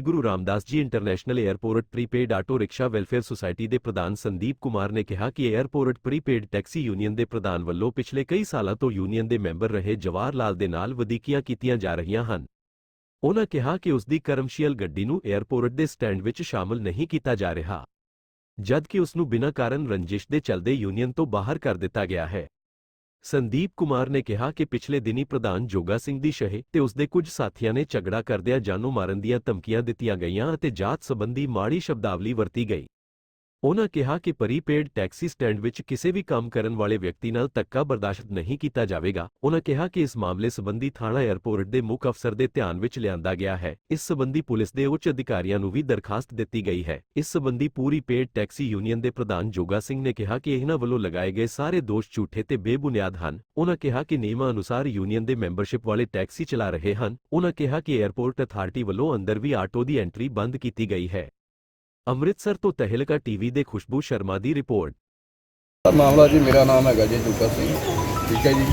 Sri Guru Ramdas ji international airport prepaid auto rickshaw welfare society ਦੇ ਪ੍ਰਧਾਨ ਸੰਦੀਪ ਕੁਮਾਰ ਨੇ ਕਿਹਾ ਕਿ 에ਅਰਪੋਰਟ ਪ੍ਰੀਪੇਡ ਟੈਕਸੀ ਯੂਨੀਅਨ ਦੇ ਪ੍ਰਧਾਨ ਵੱਲੋਂ ਪਿਛਲੇ ਕਈ ਸਾਲਾਂ ਤੋਂ ਯੂਨੀਅਨ ਦੇ ਮੈਂਬਰ ਰਹੇ ਜਵਾਰ ਲਾਲ ਦੇ ਨਾਲ ਵਧੀਕੀਆਂ ਕੀਤੀਆਂ ਜਾ ਰਹੀਆਂ ਹਨ। ਉਹਨਾਂ ਕਿਹਾ ਕਿ ਉਸ ਦੀ ਕਰਮਸ਼ੀਅਲ ਗੱਡੀ ਨੂੰ 에ਅਰਪੋਰਟ ਦੇ ਸਟੈਂਡ ਵਿੱਚ ਸ਼ਾਮਲ ਨਹੀਂ ਕੀਤਾ ਜਾ ਰਿਹਾ ਜਦ ਕਿ ਉਸ ਨੂੰ ਬਿਨਾਂ ਕਾਰਨ ਰੰਜਿਸ਼ ਦੇ ਚਲਦੇ ਯੂਨੀਅਨ ਤੋਂ ਬਾਹਰ ਕਰ ਦਿੱਤਾ ਗਿਆ ਹੈ। ਸੰਦੀਪ ਕੁਮਾਰ ਨੇ ਕਿਹਾ ਕਿ ਪਿਛਲੇ ਦਿਨੀ ਪ੍ਰਧਾਨ ਜੋਗਾ ਸਿੰਘ ਦੀ ਸ਼ਹਿ ਤੇ ਉਸਦੇ ਕੁਝ ਸਾਥੀਆਂ ਨੇ ਝਗੜਾ ਕਰਦਿਆਂ ਜਾਨੋਂ ਮਾਰਨ ਦੀਆਂ ਧਮਕੀਆਂ ਦਿੱਤੀਆਂ ਗਈਆਂ ਅਤੇ ਜਾਤ ਸੰਬੰਧੀ ਮਾੜੀ ਸ਼ਬਦਾਵਲੀ ਵਰਤੀ ਗਈ। ਉਨ੍ਹਾਂ ਕਿਹਾ ਕਿ ਪ੍ਰੀਪੇਡ ਟੈਕਸੀ ਸਟੈਂਡ ਵਿੱਚ ਕਿਸੇ ਵੀ ਕੰਮ ਕਰਨ ਵਾਲੇ ਵਿਅਕਤੀ ਨਾਲ ਧੱਕਾ ਬਰਦਾਸ਼ਤ ਨਹੀਂ ਕੀਤਾ ਜਾਵੇਗਾ। ਉਨ੍ਹਾਂ ਕਿਹਾ ਕਿ ਇਸ ਮਾਮਲੇ ਸੰਬੰਧੀ ਥਾਣਾ 에ਅਰਪੋਰਟ ਦੇ ਮੁੱਖ ਅਫਸਰ ਦੇ ਧਿਆਨ ਵਿੱਚ ਲਿਆਂਦਾ ਗਿਆ ਹੈ। ਇਸ ਸੰਬੰਧੀ ਪੁਲਿਸ ਦੇ ਉੱਚ ਅਧਿਕਾਰੀਆਂ ਨੂੰ ਵੀ ਦਰਖਾਸਤ ਦਿੱਤੀ ਗਈ ਹੈ। ਇਸ ਸੰਬੰਧੀ ਪੂਰੀ ਪੇਡ ਟੈਕਸੀ ਯੂਨੀਅਨ ਦੇ ਪ੍ਰਧਾਨ ਜੋਗਾ ਸਿੰਘ ਨੇ ਕਿਹਾ ਕਿ ਇਹਨਾਂ ਵੱਲੋਂ ਲਗਾਏ ਗਏ ਸਾਰੇ ਦੋਸ਼ ਝੂਠੇ ਤੇ ਬੇਬੁਨਿਆਦ ਹਨ। ਉਨ੍ਹਾਂ ਕਿਹਾ ਕਿ ਨਿਯਮਾਂ ਅਨੁਸਾਰ ਯੂਨੀਅਨ ਦੇ ਮੈਂਬਰਸ਼ਿਪ ਵਾਲੇ ਟੈਕਸੀ ਚਲਾ ਰਹੇ ਹਨ। ਉਨ੍ਹਾਂ ਕਿਹਾ ਕਿ 에ਅਰਪੋਰਟ ਅਥਾਰਟੀ ਵੱਲੋਂ ਅੰਦਰ ਵੀ ਆਟੋ ਦੀ ਐਂਟਰੀ ਬੰਦ ਕੀਤੀ ਗਈ ਹੈ। ਅੰਮ੍ਰਿਤਸਰ ਤੋਂ ਤਹਿਲਕਾ ਟੀਵੀ ਦੇ ਖੁਸ਼ਬੂ ਸ਼ਰਮਾ ਦੀ ਰਿਪੋਰਟ। ਮਾਮਲਾ ਜੀ, ਮੇਰਾ ਨਾਮ ਹੈਗਾ ਜੀ ਜੁਗਾ ਸਿੰਘ। ਠੀਕ ਹੈ ਜੀ।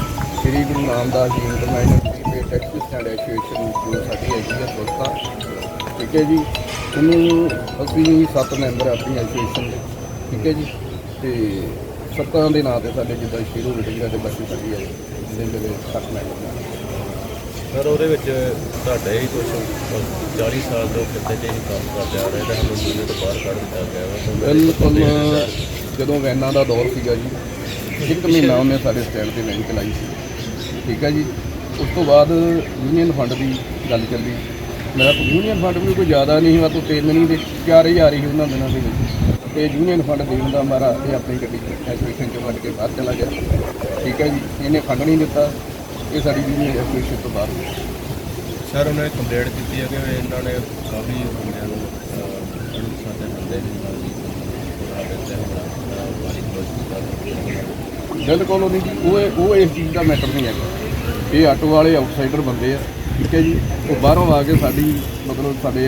ਸ੍ਰੀ ਗੁਰੂ ਨਾਮਦਾਸ ਜੀ ਇੰਟਰਨੈਸ਼ਨਲ ਟੈਕਸੀ ਸਟੈਂਡ ਐਸੋਸੀਏਸ਼ਨ ਜੋ ਸਾਡੀ ਹੈਗੀ ਹੈ ਸੰਸਥਾ ਠੀਕ ਹੈ ਜੀ। ਉਹਨੂੰ ਅਸੀਂ ਸੱਤ ਮੈਂਬਰ ਆਪਣੀ ਐਸੋਸੀਏਸ਼ਨ ਦੇ। ਠੀਕ ਹੈ ਜੀ। ਤੇ ਸੱਤਾਂ ਦੇ ਨਾਂ ਤੇ ਸਾਡੇ ਜਿੱਦਾਂ ਸ਼ੀਰੋ ਵਿਟਿੰਗਾ ਤੇ ਬਾਕੀ ਸਾਡੀ ਹੈ ਜਿਹਦੇ ਮੇਰੇ ਸੱਤ ਮੈਂਬਰ ਸਰ ਉਹਦੇ ਵਿੱਚ ਤੁਹਾਡਾ ਹੀ ਕੁਝ 40 ਸਾਲ ਤੋਂ ਕਿਤੇ ਜੇ ਕੰਮ ਕਰਦੇ ਆ ਰਹੇ ਤਾਂ ਸਾਨੂੰ ਦੁਨੀਆ ਤੋਂ ਬਾਹਰ ਕੱਢ ਦਿੱਤਾ ਗਿਆ ਵਾ ਤਾਂ ਮੇਰੇ ਬਿਲਕੁਲ ਜਦੋਂ ਵੈਨਾਂ ਦਾ ਦੌਰ ਸੀਗਾ ਜੀ ਇੱਕ ਮਹੀਨਾ ਉਹਨੇ ਸਾਡੇ ਸਟੈਂਡ ਤੇ ਵੈਨ ਚਲਾਈ ਸੀ। ਠੀਕ ਹੈ ਜੀ? ਉਸ ਤੋਂ ਬਾਅਦ ਯੂਨੀਅਨ ਫੰਡ ਦੀ ਗੱਲ ਚੱਲੀ। ਮੇਰਾ ਯੂਨੀਅਨ ਫੰਡ ਵੀ ਕੋਈ ਜ਼ਿਆਦਾ ਨਹੀਂ ਵਾ ਤੋਂ ਤਿੰਨ ਨਹੀਂ ਦੇ 4000 ਹੀ ਉਹਨਾਂ ਦਿਨਾਂ ਦੇ ਵਿੱਚ। ਤੇ ਯੂਨੀਅਨ ਫੰਡ ਦੇਣ ਦਾ ਮਾਰਾ ਇਹ ਆਪਣੀ ਗੱਡੀ ਐਸੋਸੀਏਸ਼ਨ ਚੋਂ ਕੱਢ ਕੇ ਬਾਹਰ ਚਲਾ ਗਿਆ। ਠੀਕ ਹੈ ਜੀ? ਇਹਨੇ ਫੰਡ ਨਹੀਂ ਦਿੱਤਾ। ਇਹ ਸਾਡੀ ਯੂਨੀਅਨ ਐਸੋਸੀਏਸ਼ਨ ਤੋਂ ਬਾਹਰ ਹੋ ਗਈ ਸਰ ਉਹਨੇ ਕੰਪਲੇਂਟ ਕੀਤੀ ਹੈ ਕਿ ਇਹਨਾਂ ਨੇ ਕਾਫੀ ਬੰਦਿਆਂ ਨੂੰ ਸਾਡੇ ਬੰਦੇ ਨੇ ਨਾਲ ਜੀ ਬਣਾ ਦਿੱਤੇ ਹੁਣ ਵਾਲੀ ਬਿਲਕੁਲ ਉਹਦੀ ਜੀ ਉਹ ਉਹ ਇਸ ਚੀਜ਼ ਦਾ ਮੈਟਰ ਨਹੀਂ ਹੈਗਾ। ਇਹ ਆਟੋ ਵਾਲੇ ਆਊਟਸਾਈਡਰ ਬੰਦੇ ਆ ਠੀਕ ਹੈ ਜੀ? ਉਹ ਬਾਹਰੋਂ ਆ ਕੇ ਸਾਡੀ ਮਤਲਬ ਸਾਡੇ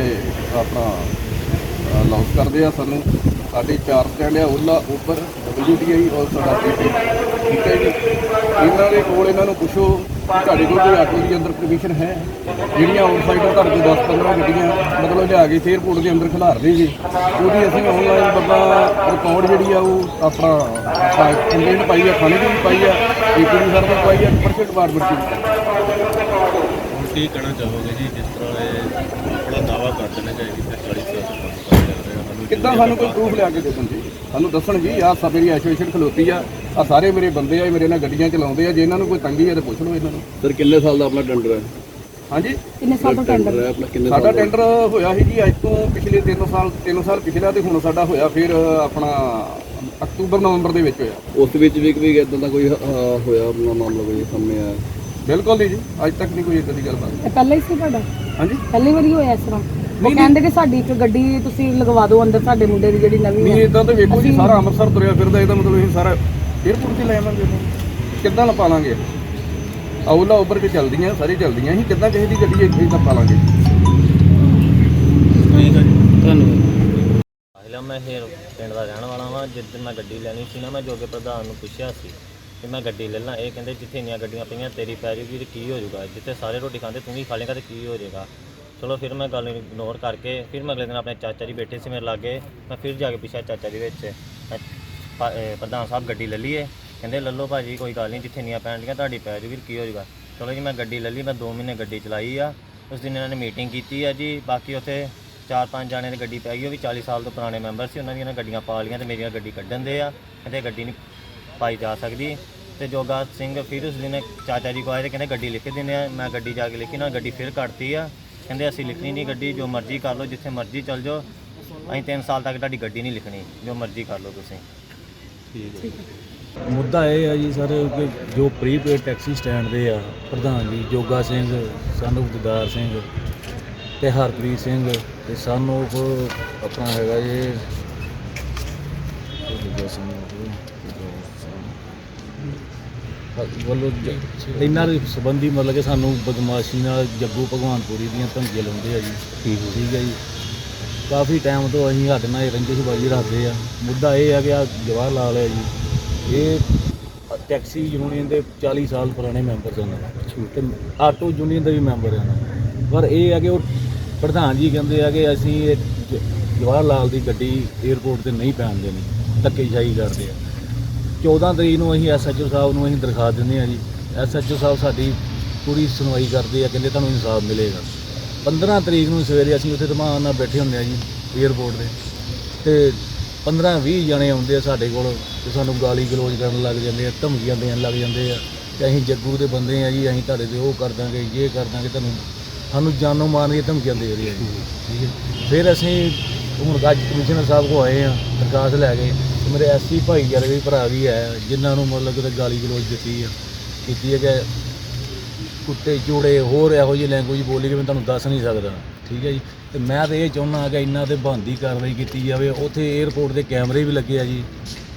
ਆਪਣਾ ਲਾਂਚ ਕਰਦੇ ਆ ਸਾਨੂੰ। ਸਾਡੇ ਚਾਰ ਸਟੈਂਡ ਆ ਓਲਾ ਉੱਪਰ WTI ਔਰ ਸਾਡਾ PP ਠੀਕ ਹੈ ਜੀ। ਇਹਨਾਂ ਦੇ ਕੋਲ ਇਹਨਾਂ ਨੂੰ ਪੁੱਛੋ ਕਿ ਤੁਹਾਡੇ ਕੋਲ ਕੋਈ ਆਟੋ ਦੀ ਅੰਦਰ ਪਰਮਿਸ਼ਨ ਹੈ? ਜਿਹੜੀਆਂ ਆਊਟਸਾਈਡਰ ਤੁਹਾਡੇ ਕੋਲ 10 15 ਗੱਡੀਆਂ ਮਤਲਬ ਲਿਆ ਕੇ 에ਅਰਪੋਰਟ ਦੇ ਅੰਦਰ ਖਿਲਾਰ ਦੇ ਜੀ ਉਹਦੀ ਅਸੀਂ ਆਨਲਾਈਨ ਬੰਦਾ ਰਿਕਾਰਡ ਜਿਹੜੀ ਆ ਉਹ ਆਪਣਾ ਕੰਪਲੇਂਟ ਪਾਈ ਆ ਥਾਣੇ ਦੀ ਵੀ ਪਾਈ ਆ ਏਪੀ ਦੀ ਸਰ ਦੀ ਪਾਈ ਆ ਪਰਚੇ ਡਿਪਾਰਟਮੈਂਟ ਦੀ ਵੀ ਪਾਈ ਆ। ਹੁਣ ਕੀ ਕਹਿਣਾ ਚਾਹੋਗੇ ਜੀ ਜਿਸ ਤਰ੍ਹਾਂ ਇਹ ਆਪਣਾ ਦਾਵਾ ਕਰਦੇ ਨੇ ਕਿ ਇੱਥੇ 40 ਸਾਲ ਤੋਂ ਕੰਮ ਕਰ ਰਹੇ ਆ ਸਾਨੂੰ ਕਿੱਦਾਂ ਸਾਨੂੰ ਕੋਈ ਪ੍ਰੂਫ ਲਿਆ ਕੇ ਦੇਣ ਜੀ ਸਾਨੂੰ ਦੱਸਣ ਜੀ ਆਹ ਸਭ ਮੇਰੀ ਐਸੋਸੀਏਸ਼ਨ ਖਲੋਤੀ ਆ ਆ ਸਾਰੇ ਮੇਰੇ ਬੰਦੇ ਆ ਮੇਰੇ ਨਾਲ ਗੱਡੀਆਂ ਚਲਾਉਂਦੇ ਆ ਜੇ ਇਹਨਾਂ ਨੂੰ ਕੋਈ ਤੰਗੀ ਹੈ ਤਾਂ ਪੁੱਛ ਲਓ ਇਹਨਾਂ ਨੂੰ। ਸਰ ਕਿੰਨੇ ਸਾਲ ਦਾ ਆਪਣਾ ਟੈਂਡਰ ਹੈ? ਹਾਂਜੀ? ਕਿੰਨੇ ਸਾਲ ਤੋਂ ਟੈਂਡਰ ਹੈ ਆਪਣਾ ਕਿੰਨੇ ਸਾਡਾ ਸਾਲ ਦਾ? ਟੈਂਡਰ ਹੋਇਆ ਸੀ ਜੀ ਅੱਜ ਤੋਂ ਪਿਛਲੇ 3 ਸਾਲ 3 ਸਾਲ ਪਿਛਲਾ ਤੇ ਹੁਣ ਸਾਡਾ ਹੋਇਆ ਫਿਰ ਆਪਣਾ ਅਕਤੂਬਰ ਨਵੰਬਰ ਦੇ ਵਿੱਚ ਹੋਇਆ। ਉਸ ਵਿੱਚ ਵੀ ਕੋਈ ਇਦਾਂ ਦਾ ਕੋਈ ਹੋਇਆ ਆਪਣਾ ਮਾਮਲਾ ਕੋਈ ਸਾਹਮਣੇ ਆਇਆ? ਬਿਲਕੁਲ ਨਹੀਂ ਜੀ ਅੱਜ ਤੱਕ ਨਹੀਂ ਕੋਈ ਇਦਾਂ ਦੀ ਗੱਲਬਾਤ ਇਹ ਪਹਿਲਾਂ ਹੀ ਸੀ ਤੁਹਾਡਾ? ਹਾਂਜੀ? ਪਹਿਲੀ ਵਾਰੀ ਹੋਇਆ ਇਸ ਤਰ੍ਹਾਂ? ਉਹ ਕਹਿੰਦੇ ਕਿ ਸਾਡੀ ਇੱਕ ਗੱਡੀ ਤੁਸੀਂ ਲਗਵਾ ਦਿਓ ਅੰਦਰ ਸਾਡੇ ਮੁੰਡੇ ਦੀ ਜਿਹੜੀ ਨਵੀਂ ਨਹੀਂ ਹੈ। ਇਦਾਂ ਤਾਂ ਵੇਖੋ ਜੀ ਸਾਰਾ ਅੰਮ੍ਰਿਤਸਰ ਤੁਰਿਆ ਫਿਰਦਾ ਇਹਦਾ ਮਤਲਬ ਇਹ ਸਾਰਾ 에ਅਰਪੋਰਟ ਤੇ ਲੈ ਆਵਾਂਗੇ ਕਿੱਦਾਂ ਲਾ ਪਾਲਾਂਗੇ ਔਲਾ ਉੱਪਰ ਕੇ ਚੱਲਦੀਆਂ ਸਾਰੀ ਚੱਲਦੀਆਂ ਅਸੀਂ ਕਿੱਦਾਂ ਕਿਸੇ ਦੀ ਗੱਡੀ ਇੱਥੇ ਹੈ ਜੀ ਧੰਨਵਾਦ। ਪਹਿਲਾਂ ਮੈਂ ਇਹ ਪਿੰਡ ਦਾ ਰਹਿਣ ਵਾਲਾ ਵਾਂ ਜਿੱਦਣ ਮੈਂ ਗੱਡੀ ਲੈਣੀ ਸੀ ਨਾ ਮੈਂ ਜੋਗੇ ਪ੍ਰਧਾਨ ਨੂੰ ਪੁੱਛਿਆ ਸੀ ਕਿ ਮੈਂ ਗੱਡੀ ਲੈ ਲਾਂ। ਇਹ ਕਹਿੰਦੇ ਜਿੱਥੇ ਇੰਨੀਆਂ ਗੱਡੀਆਂ ਪਈਆਂ ਤੇਰੀ ਪੈ ਜੂਗੀ ਤੇ ਕੀ ਹੋ ਜਾਊਗਾ? ਜਿੱਥੇ ਸਾਰੇ ਰੋਟੀ ਖਾਂਦੇ ਤੂੰ ਵੀ ਖਾ ਲੇਗਾ ਤੇ ਕੀ ਹੋ ਜਾਏਗਾ? ਚਲੋ ਫਿਰ ਮੈਂ ਗੱਲ ਨੂੰ ਇਗਨੋਰ ਕਰਕੇ ਫਿਰ ਮੈਂ ਅਗਲੇ ਦਿਨ ਆਪਣੇ ਚਾਚਾ ਜੀ ਬੈਠੇ ਸੀ ਮੇਰੇ ਲਾਗੇ, ਮੈਂ ਫਿਰ ਜਾ ਕੇ ਪੁੱਛਿਆ ਚਾਚਾ ਜੀ ਵਿੱਚ ਮੈਂ ਪ- ਅਹ, ਪ੍ਰਧਾਨ ਸਾਹਿਬ ਗੱਡੀ ਲੈ ਲਈਏ। ਕਹਿੰਦੇ, ਲੱਲੋ ਭਾਜੀ, ਕੋਈ ਗੱਲ ਨਹੀਂ, ਜਿੱਥੇ ਇੰਨੀਆਂ ਪੈਣ ਡੀਆਂ ਤੁਹਾਡੀ ਪੈ ਜੂਗੀ ਤੇ ਕੀ ਹੋ ਜਾਊਗਾ ਚਲੋ ਜੀ, ਮੈਂ ਗੱਡੀ ਲੈ ਲਈ, ਮੈਂ 2 ਮਹੀਨੇ ਗੱਡੀ ਚਲਾਈ ਆ। ਉਸ ਦਿਨ ਇਹਨਾਂ ਨੇ ਮੀਟਿੰਗ ਕੀਤੀ ਆ ਜੀ, ਬਾਕੀ ਉੱਥੇ ਚਾਰ ਪੰਜ ਜਾਣਿਆਂ ਦੀ ਗੱਡੀ ਪੈ ਗਈ, ਉਹ ਵੀ 40 ਸਾਲ ਤੋਂ ਪੁਰਾਣੇ ਮੈਂਬਰ ਸੀ, ਉਹਨਾਂ ਦੀਆਂ ਨਾ ਗੱਡੀਆਂ ਪਾ ਲਈਆਂ ਤੇ ਮੇਰੀਆਂ ਗੱਡੀ ਕੱਢਣ ਦੇ ਆ। ਕਹਿੰਦੇ, ਗੱਡੀ ਨਹੀਂ ਪਾਈ ਜਾ ਸਕਦੀ। ਤੇ ਜੋਗਾ ਸਿੰਘ ਫਿਰ ਉਸ ਦਿਨ ਚਾਚਾ ਜੀ ਕੋ ਆਏ ਤੇ ਕਹਿੰਦੇ, ਗੱਡੀ ਲਿਖ ਦਿੰਦੇ ਆ। ਮੈਂ ਗੱਡੀ ਜਾ ਕੇ ਲਿਖੀ ਨਾ ਗੱਡੀ ਫਿਰ ਕੱਢਤੀ ਆ। ਕਹਿੰਦੇ ਅਸੀਂ ਲਿਖਣੀ ਨਹੀਂ ਗੱਡੀ, ਜੋ ਮਰਜ਼ੀ ਕਰ ਲਓ, ਜਿੱਥੇ ਮਰਜ਼ੀ ਚੱਲ ਜਾਓ। ਅਸੀਂ 3 ਸਾਲ ਤੱਕ ਤੁਹਾਡੀ ਗੱਡੀ ਨਹੀਂ ਲਿਖਣੀ, ਜੋ ਮਰਜ਼ੀ ਕਰ ਲਓ ਤੁਸੀਂ। ਠੀਕ ਮੁੱਦਾ ਇਹ ਆ ਜੀ ਸਰ ਕਿ ਜੋ ਪ੍ਰੀਪੇਡ ਟੈਕਸੀ ਸਟੈਂਡ ਦੇ ਆ, ਪ੍ਰਧਾਨ ਜੀ, ਜੋਗਾ ਸਿੰਘ, ਸਾਨੂੰ ਦਿਦਾਰ ਸਿੰਘ ਤੇ ਹਰਪ੍ਰੀਤ ਸਿੰਘ ਤੇ ਸਾਨੂੰ ਆਪਣਾ ਹੈਗਾ ਜੀ, ਇਹ ਦੂਜਾ ਸਿੰਘ ਵੱਲੋਂ ਜ- ਇਹਨਾਂ ਦੇ ਸੰਬੰਧੀ ਮਤਲਬ ਕਿ ਸਾਨੂੰ ਬਦਮਾਸ਼ੀ ਨਾਲ ਜੱਗੂ ਭਗਵਾਨਪੁਰੀ ਦੀਆਂ ਧਮਕੀਆਂ ਲਾਉਂਦੇ ਆ ਜੀ। ਠੀਕ ਹੈ। ਜੀ। ਕਾਫੀ ਟਾਈਮ ਤੋਂ ਅਸੀਂ ਸਾਡੇ ਨਾਲ ਇਹ ਰੰਜਿਸ਼ਬਾਜੀ ਰੱਖਦੇ ਆ। ਮੁੱਦਾ ਇਹ ਆ ਕਿ ਆ ਜਵਾਹਰ ਲਾਲ ਹੈ ਜੀ। ਇਹ ਟੈਕਸੀ ਯੂਨੀਅਨ ਦੇ 40 ਸਾਲ ਪੁਰਾਣੇ ਮੈਂਬਰ ਸਨ। ਤੇ ਆਟੋ ਯੂਨੀਅਨ ਦੇ ਵੀ ਮੈਂਬਰ ਹਨ ਪਰ ਇਹ ਆ ਕਿ ਉਹ ਪ੍ਰਧਾਨ ਜੀ ਕਹਿੰਦੇ ਆ ਕਿ ਅਸੀਂ ਇਹ ਜ- ਜਵਾਹਰ ਲਾਲ ਦੀ ਗੱਡੀ 에ਅਰਪੋਰਟ ਤੇ ਨਹੀਂ ਪੈਣ ਦੇਣੀ। ਧੱਕੇਸ਼ਾਹੀ ਕਰਦੇ ਆ। 14 ਤਰੀਕ ਨੂੰ ਅਸੀਂ ਐਸਐਚਓ ਸਾਹਿਬ ਨੂੰ ਅਸੀਂ ਦਰਖਾਸਤ ਦਿੰਦੇ ਆ ਜੀ। ਐਸਐਚਓ ਸਾਹਿਬ ਸਾਡੀ ਪੂਰੀ ਸੁਣਵਾਈ ਕਰਦੇ ਆ ਕਹਿੰਦੇ ਤੁਹਾਨੂੰ ਇਨਸਾਫ ਮਿਲੇਗਾ। 15 ਤਰੀਕ ਨੂੰ ਸਵੇਰੇ ਅਸੀਂ ਉੱਥੇ ਤਮਾਨ ਨਾਲ ਬੈਠੇ ਹੁੰਦੇ ਆ ਜੀ 에ਅਰਪੋਰਟ ਤੇ ਤੇ 15 20 ਜਣੇ ਆਉਂਦੇ ਆ ਸਾਡੇ ਕੋਲ ਤੇ ਸਾਨੂੰ ਗਾਲੀ ਗਲੋਚ ਕਰਨ ਲੱਗ ਜਾਂਦੇ ਆ ਧਮਕੀਆਂ ਦੇਣ ਲੱਗ ਜਾਂਦੇ ਆ। ਕਿ ਅਸੀਂ ਜੱਗੂ ਦੇ ਬੰਦੇ ਆ ਜੀ ਅਸੀਂ ਤੁਹਾਡੇ ਤੇ ਉਹ ਕਰ ਦਾਂਗੇ ਇਹ ਕਰ ਦਾਂਗੇ ਤੁਹਾਨੂੰ ਸਾਨੂੰ ਜਾਨੋਂ ਮਾਰਨ ਦੀਆਂ ਧਮਕੀਆਂ ਦੇ ਰਹੇ ਆ ਜੀ। ਠੀਕ ਹੈ। ਫਿਰ ਅਸੀਂ ਹੁਣ ਅੱਜ ਕਮਿਸ਼ਨਰ ਸਾਹਿਬ ਕੋ ਆਏ ਆ ਦਰਖਾਸਤ ਲੈ ਕੇ। ਮੇਰੇ ਐਸਸੀ ਭਾਈਚਾਰੇ ਦੇ ਭਰਾ ਵੀ ਹੈ, ਜਿਨ੍ਹਾਂ ਨੂੰ ਮਤਲਬ ਕਿਤੇ ਗਾਲੀ ਗਲੋਚ ਦਿੱਤੀ ਆ, ਕੀਤੀ ਹੈ ਕਿ ਕੁੱਤੇ, ਚੂੜੇ, ਹੋਰ ਇਹੋ ਜਿਹੀ ਲੈਂਗੁਏਜ ਬੋਲੀ ਕਿ ਮੈਂ ਤੁਹਾਨੂੰ ਦੱਸ ਨਹੀਂ ਸਕਦਾ। ਠੀਕ ਹੈ ਜੀ? ਤੇ ਮੈਂ ਤਾਂ ਇਹ ਚਾਹੁੰਦਾ ਕਿ ਇਹਨਾਂ ਤੇ ਬੰਦੀ ਕਾਰਵਾਈ ਕੀਤੀ ਜਾਵੇ। ਉੱਥੇ 에ਅਰਪੋਰਟ ਦੇ ਕੈਮਰੇ ਵੀ ਲੱਗੇ ਆ ਜੀ।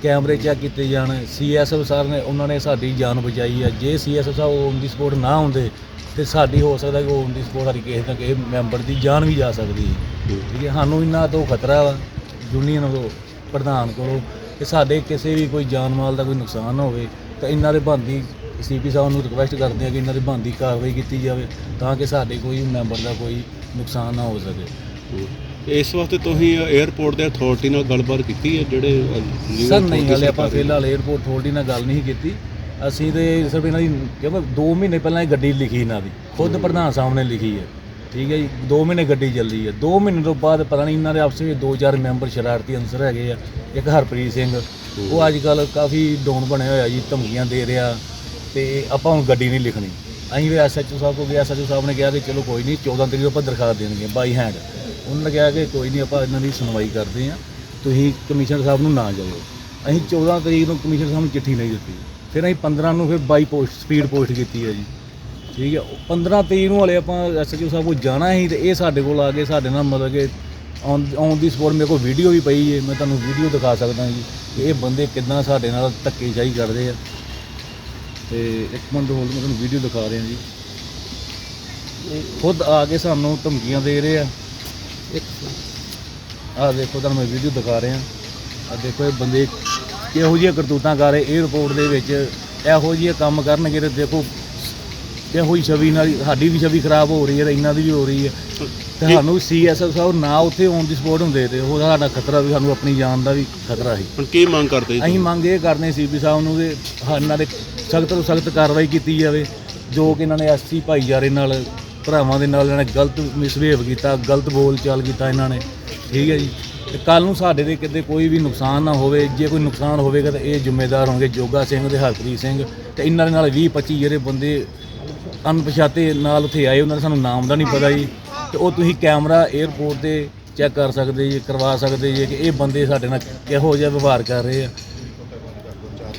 ਕੈਮਰੇ ਚੈੱਕ ਕੀਤੇ ਜਾਣ। ਸੀਐਸਐਫ ਸਰ ਨੇ, ਉਹਨਾਂ ਨੇ ਸਾਡੀ ਜਾਨ ਬਚਾਈ ਆ। ਜੇ ਸੀਐਸਐਫ ਸਾਹਿਬ ਔਨ ਦੀ ਸਪੋਰਟ ਨਾ ਹੁੰਦੇ ਤੇ ਸਾਡੀ ਹੋ ਸਕਦਾ ਕਿ ਔਨ ਦੀ ਸਪੋਰਟ ਸਾਡੀ ਕਿਸੇ ਨਾ ਕਿਸੇ ਮੈਂਬਰ ਦੀ ਜਾਨ ਵੀ ਜਾ ਸਕਦੀ ਹੈ। ਠੀਕ ਹੈ? ਸਾਨੂੰ ਇਹਨਾਂ ਤੋਂ ਖਤਰਾ ਵਾ। ਯੂਨੀਅਨ ਕੋਲੋਂ ਪ੍ਰਧਾਨ ਕੋਲੋਂ ਕਿ ਸਾਡੇ ਕਿਸੇ ਵੀ ਕੋਈ ਜਾਨ ਮਾਲ ਦਾ ਕੋਈ ਨੁਕਸਾਨ ਨਾ ਹੋਵੇ ਤਾਂ ਇਹਨਾਂ ਦੇ ਬੰਦੀ ਸੀਪੀ ਸਾਹਿਬ ਨੂੰ ਰਿਕੁਐਸਟ ਕਰਦੇ ਆ ਕਿ ਇਹਨਾਂ ਦੀ ਬੰਦੀ ਕਾਰਵਾਈ ਕੀਤੀ ਜਾਵੇ ਤਾਂ ਕਿ ਸਾਡੇ ਕੋਈ ਮੈਂਬਰ ਦਾ ਕੋਈ ਨੁਕਸਾਨ ਨਾ ਹੋ ਸਕੇ। ਇਸ ਵਾਸਤੇ ਤੁਸੀਂ 에ਅਰਪੋਰਟ ਦੇ ਅਥਾਰਟੀ ਨਾਲ ਗੱਲਬਾਤ ਕੀਤੀ ਹੈ ਜਿਹੜੇ ਸਰ ਨਹੀਂ ਹਲੇ ਆਪਾਂ ਫਿਲਹਾਲ 에ਅਰਪੋਰਟ ਅਥਾਰਟੀ ਨਾਲ ਗੱਲ ਨਹੀਂ ਕੀਤੀ। ਅਸੀਂ ਤੇ ਸਿਰਫ ਇਹਨਾਂ ਦੀ ਕਿਉਂਕਿ 2 ਮਹੀਨੇ ਪਹਿਲਾਂ ਇਹ ਗੱਡੀ ਲਿਖੀ ਇਹਨਾਂ ਦੀ ਖੁਦ ਪ੍ਰਧਾਨ ਸਾਹਿਬ ਨੇ ਲਿਖੀ ਹੈ। ਠੀਕ ਹੈ ਜੀ 2 ਮਹੀਨੇ ਗੱਡੀ ਚੱਲੀ ਹੈ। 2 ਮਹੀਨੇ ਤੋਂ ਬਾਅਦ ਪਤਾ ਨਹੀਂ ਇਹਨਾਂ ਦੇ ਆਪਸ ਵਿੱਚ ਦੋ ਚਾਰ ਮੈਂਬਰ ਸ਼ਰਾਰਤੀ ਅੰਸਰ ਹੈਗੇ ਆ ਇੱਕ ਹਰਪ੍ਰੀਤ ਸਿੰਘ। ਉਹ ਅੱਜ ਕੱਲ ਕਾਫੀ ਡਾਊਨ ਬਣਿਆ ਹੋਇਆ ਜੀ ਧਮਕੀਆਂ ਦੇ ਰਿਹਾ ਤੇ ਆਪਾਂ ਹੁਣ ਗੱਡੀ ਨਹੀਂ ਲਿਖਣੀ। ਅਸੀਂ ਵੀ ਐਸਐਚਓ ਸਾਹਿਬ ਕੋਲ ਗਏ ਐਸਐਚਓ ਸਾਹਿਬ ਨੇ ਕਿਹਾ ਕਿ ਚਲੋ ਕੋਈ ਨਹੀਂ 14 ਤਰੀਕ ਨੂੰ ਆਪਾਂ ਦਰਖਾਸਤ ਦੇਣਗੇ ਬਾਈ ਹੈਂਡ। ਉਹਨਾਂ ਨੇ ਕਿਹਾ ਕਿ ਕੋਈ ਨਹੀਂ ਆਪਾਂ ਇਹਨਾਂ ਦੀ ਸੁਣਵਾਈ ਕਰਦੇ ਹਾਂ ਤੁਸੀਂ ਕਮਿਸ਼ਨਰ ਸਾਹਿਬ ਨੂੰ ਨਾ ਜਾਇਓ। ਅਸੀਂ 14 ਤਰੀਕ ਨੂੰ ਕਮਿਸ਼ਨਰ ਸਾਹਿਬ ਨੂੰ ਚਿੱਠੀ ਨਹੀਂ ਦਿੱਤੀ। ਫਿਰ ਅਸੀਂ 15 ਨੂੰ ਫਿਰ ਬਾਈ ਪੋਸਟ ਸਪੀਡ ਪੋਸਟ ਕੀਤੀ ਹੈ ਜੀ। ਠੀਕ ਹੈ ਉਹ 15 ਤਰੀਕ ਨੂੰ ਹਲੇ ਆਪਾਂ ਐਸਐਚਓ ਸਾਹਿਬ ਕੋਲ ਜਾਣਾ ਸੀ ਤੇ ਇਹ ਸਾਡੇ ਕੋਲ ਆ ਕੇ, ਸਾਡੇ ਨਾਲ ਮਤਲਬ ਕਿ ਔਨ ਔਨ ਦੀ ਸਪੋਰਟ ਮੇਰੇ ਕੋਲ ਵੀਡੀਓ ਵੀ ਪਈ ਹੈ, ਮੈਂ ਤੁਹਾਨੂੰ ਵੀਡੀਓ ਦਿਖਾ ਸਕਦਾ ਜੀ ਕਿ ਇਹ ਬੰਦੇ ਕਿੱਦਾਂ ਸਾਡੇ ਨਾਲ ਧੱਕੇਸ਼ਾਹੀ ਕਰਦੇ ਆ। ਤੇ ਇੱਕ ਮਿੰਟ ਹੋਲਡ ਮੈਂ ਤੁਹਾਨੂੰ ਵੀਡੀਓ ਦਿਖਾ ਰਿਹਾ ਜੀ। ਖੁਦ ਆ ਕੇ ਸਾਨੂੰ ਧਮਕੀਆਂ ਦੇ ਰਹੇ ਆ। ਇੱਕ ਆ ਦੇਖੋ, ਤੁਹਾਨੂੰ ਮੈਂ ਵੀਡੀਓ ਦਿਖਾ ਰਿਹਾ। ਆ ਦੇਖੋ, ਇਹ ਬੰਦੇ ਕਿਹੋ ਜਿਹੀਆਂ ਕਰਤੂਤਾਂ ਕਰ ਰਹੇ 에ਅਰਪੋਰਟ ਦੇ ਵਿੱਚ ਇਹੋ ਜਿਹੀਆਂ ਕੰਮ ਕਰਨਗੇ ਤੇ ਦੇਖੋ ਇਹੋ ਹੀ ਛਵੀ ਨਾਲ ਸਾਡੀ ਵੀ ਛਵੀ ਖਰਾਬ ਹੋ ਰਹੀ ਹੈ ਤੇ ਇਹਨਾਂ ਦੀ ਵੀ ਹੋ ਰਹੀ ਹੈ। ਤੇ ਸਾਨੂੰ ਸੀਐਸਐਫ ਸਾਹਿਬ ਨਾ ਉੱਥੇ ਔਨ ਦੀ ਸਪੋਰਟ ਹੁੰਦੇ ਤੇ ਉਹ ਸਾਡਾ ਖਤਰਾ ਵੀ ਸਾਨੂੰ ਆਪਣੀ ਜਾਨ ਦਾ ਵੀ ਖਤਰਾ ਸੀ। ਹੁਣ ਕੀ ਮੰਗ ਕਰਦੇ ਜੀ ਅਸੀਂ ਮੰਗ ਇਹ ਕਰਨੇ ਸੀਪੀ ਸਾਹਿਬ ਨੂੰ ਕਿ ਇਹਨਾਂ ਦੇ ਸਖਤ ਤੋਂ ਸਖਤ ਕਾਰਵਾਈ ਕੀਤੀ ਜਾਵੇ ਜੋ ਕਿ ਇਹਨਾਂ ਨੇ ਐਸਸੀ ਭਾਈਚਾਰੇ ਨਾਲ ਭਰਾਵਾਂ ਦੇ ਨਾਲ ਇਹਨਾਂ ਨੇ ਗਲਤ ਮਿਸਬਿਹੇਵ ਕੀਤਾ ਗਲਤ ਬੋਲ ਚਾਲ ਕੀਤਾ ਇਹਨਾਂ ਨੇ। ਠੀਕ ਹੈ ਜੀ? ਤੇ ਕੱਲ ਨੂੰ ਸਾਡੇ ਦੇ ਕਿਤੇ ਕੋਈ ਵੀ ਨੁਕਸਾਨ ਨਾ ਹੋਵੇ ਜੇ ਕੋਈ ਨੁਕਸਾਨ ਹੋਵੇਗਾ ਤਾਂ ਇਹ ਜ਼ਿੰਮੇਦਾਰ ਹੋਣਗੇ ਜੋਗਾ ਸਿੰਘ ਤੇ ਹਰਪ੍ਰੀਤ ਸਿੰਘ ਤੇ ਇਹਨਾਂ ਦੇ ਨਾਲ 20 25 ਜਿਹੜੇ ਬੰਦੇ ਅਣਪਛਾਤੇ ਨਾਲ ਉੱਥੇ ਆਏ, ਉਹਨਾਂ ਦਾ ਸਾਨੂੰ ਨਾਮ ਦਾ ਨਹੀਂ ਪਤਾ ਜੀ। ਤੇ ਉਹ ਤੁਸੀਂ ਕੈਮਰਾ 에ਅਰਪੋਰਟ ਤੇ ਚੈੱਕ ਕਰ ਸਕਦੇ ਜੀ, ਕਰਵਾ ਸਕਦੇ ਜੀ ਕਿ ਇਹ ਬੰਦੇ ਸਾਡੇ ਨਾਲ ਕਿਹੋ ਜਿਹਾ ਵਿਵਹਾਰ ਕਰ ਰਹੇ ਆ।